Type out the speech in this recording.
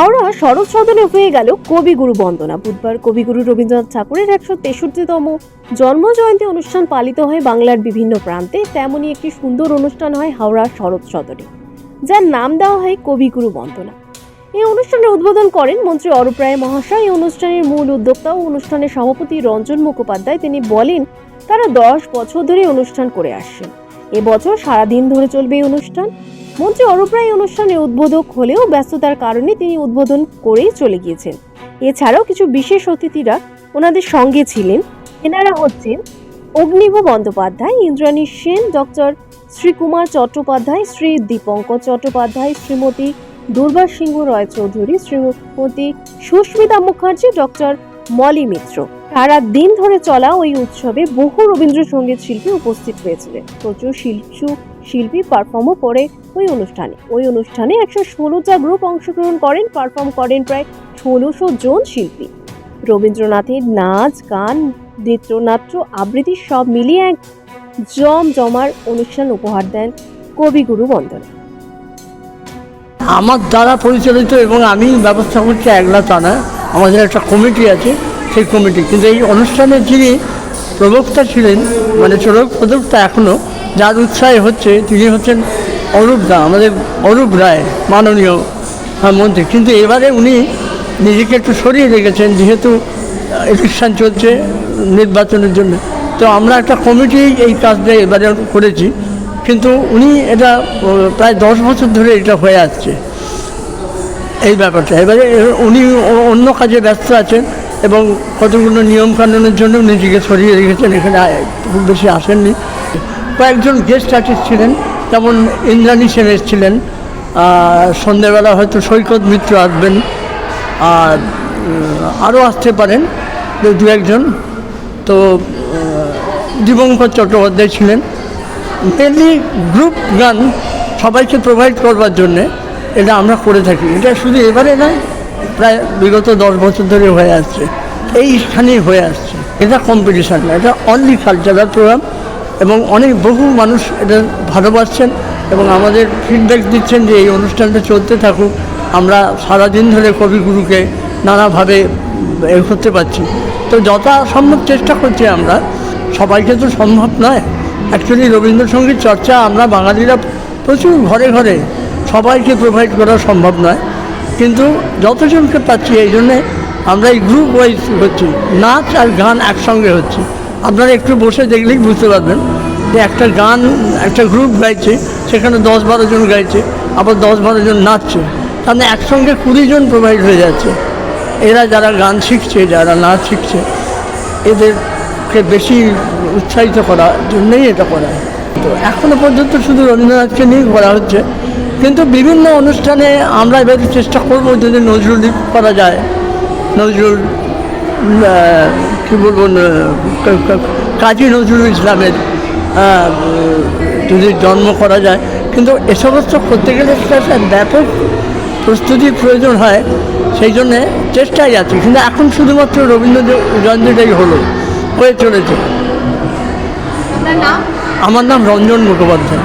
হাওড়া শরৎ সদনে হয়ে গেল কবিগুরু বন্দনা। বুধবার কবিগুরু রবীন্দ্রনাথ ঠাকুরের একশো তেষট্টিতম জন্ম জয়ন্তী অনুষ্ঠান পালিত হয় বাংলার বিভিন্ন প্রান্তে। তেমনই একটি সুন্দর অনুষ্ঠান হয় হাওড়া শরৎ সদনে, যার নাম দেওয়া হয় কবিগুরু বন্দনা। এই অনুষ্ঠানের উদ্বোধন করেন মন্ত্রী অরূপ রায় মহাশয়। এই অনুষ্ঠানের মূল উদ্যোক্তা ও অনুষ্ঠানের সভাপতি রঞ্জন মুখোপাধ্যায়। তিনি বলেন, তারা দশ বছর ধরে অনুষ্ঠান করে আসছেন। এবছর সারাদিন ধরে চলবে এই অনুষ্ঠান। মন্ত্রী অরূপ রায় এই অনুষ্ঠানের উদ্বোধক হলেও ব্যস্ততার কারণে তিনি উদ্বোধন করেই চলে গিয়েছেন। এছাড়াও কিছু বিশেষ অতিথিরা ওনাদের সঙ্গে ছিলেন। এনারা হচ্ছেন অগ্নিভ বন্দ্যোপাধ্যায়, ইন্দ্রাণী সেন, ডক্টর শ্রীকুমার চট্টোপাধ্যায়, শ্রী দীপঙ্কর চট্টোপাধ্যায়, শ্রীমতী দুর্বা সিংহ রয় চৌধুরী, শ্রীমতী সুস্মিতা মুখার্জি, ডক্টর মলি মিত্র। সারা দিন ধরে চলা ওই উৎসবে বহু রবীন্দ্রসঙ্গীত শিল্পী উপস্থিত হয়েছিলেন। প্রচুর শিল্পী শিল্পী পারফর্মও করে ওই অনুষ্ঠানে। ওই অনুষ্ঠানে একশো ষোলোটা গ্রুপ অংশগ্রহণ করেন পারফর্ম করেন প্রায় ষোলোশো জন শিল্পী। রবীন্দ্রনাথের নাচ, গান, নৃত্যনাট্য আবৃত্তি সব মিলিয়ে এক জম জমার অনুষ্ঠান উপহার দেন কবিগুরু বন্দনা। আমার দ্বারা পরিচালিত এবং আমি ব্যবস্থা করছি একলা তা না, আমাদের একটা কমিটি আছে, সেই কমিটি। কিন্তু এই অনুষ্ঠানের যিনি প্রবক্তা ছিলেন মানে চোরক প্রদক্তা এখনও যার উৎসাহে হচ্ছে, তিনি হচ্ছেন অরূপ দা, আমাদের অরূপ রায়, মাননীয় মন্ত্রী। কিন্তু এবারে উনি নিজেকে একটু সরিয়ে রেখেছেন, যেহেতু ইলেকশন চলছে নির্বাচনের জন্য। তো আমরা একটা কমিটি এই কাজটা এবারে করেছি, কিন্তু উনি এটা প্রায় দশ বছর ধরে এটা হয়ে আসছে এই ব্যাপারটা। এবারে উনি অন্য কাজে ব্যস্ত আছেন এবং কতগুলো নিয়ম কানুনের জন্য নিজেকে সরিয়ে রেখেছেন, এখানে খুব বেশি আসেননি। কয়েকজন গেস্ট আর্টিস্ট ছিলেন, যেমন ইন্দ্রাণী সেন এসেছিলেন আর সন্ধেবেলা হয়তো সৈকত মিত্র আসবেন, আর আরও আসতে পারেন, দু- একজন। তো দিবঙ্কর চট্টোপাধ্যায় ছিলেন। মেনলি গ্রুপ গান সবাইকে প্রোভাইড করবার জন্যে এটা আমরা করে থাকি। এটা শুধু এবারে নয়, প্রায় বিগত দশ বছর ধরে হয়ে আসছে। এইখানেই হয়ে আসছে। এটা কম্পিটিশান না, এটা অনলি কালচারাল প্রোগ্রাম এবং অনেক বহু মানুষ এটা ভালোবাসছেন এবং আমাদের ফিডব্যাক দিচ্ছেন যে এই অনুষ্ঠানটা চলতে থাকুক। আমরা সারাদিন ধরে কবিগুরুকে নানাভাবে এ করতে পারছি। তো যথাসম্ভব চেষ্টা করছি আমরা। সবাইকে তো সম্ভব নয়। অ্যাকচুয়ালি রবীন্দ্রসঙ্গীত চর্চা আমরা বাঙালিরা প্রচুর ঘরে ঘরে সবাইকে প্রোভাইড করা সম্ভব নয়। কিন্তু যতজনকে পাচ্ছি, এই জন্যে আমরা এই গ্রুপ ওয়াইজ হচ্ছি। নাচ আর গান একসঙ্গে হচ্ছে। আপনারা একটু বসে দেখলেই বুঝতে পারবেন যে একটা গান, একটা গ্রুপ গাইছে, সেখানে দশ বারো জন গাইছে, আবার দশ বারো জন নাচছে। তাহলে একসঙ্গে কুড়ি জন প্রোভাইড হয়ে যাচ্ছে। এরা যারা গান শিখছে, যারা নাচ শিখছে, এদেরকে বেশি উৎসাহিত করার জন্যই এটা করা। তো এখনও পর্যন্ত শুধু রবীন্দ্রনাথকে নিয়েই করা হচ্ছে। কিন্তু বিভিন্ন অনুষ্ঠানে আমরা এবার চেষ্টা করব যদি নজরুল করা যায়। নজরুল কী বলব কাজী নজরুল ইসলামের যদি জন্ম করা যায়। কিন্তু এ সমস্ত করতে গেলে সেটা একটা ব্যাপক প্রস্তুতির প্রয়োজন হয় সেই জন্যে চেষ্টাই আছে। কিন্তু এখন শুধুমাত্র রবীন্দ্র জয়ন্তীটাই হলো হয়ে চলেছে। আমার নাম রঞ্জন মুখোপাধ্যায়।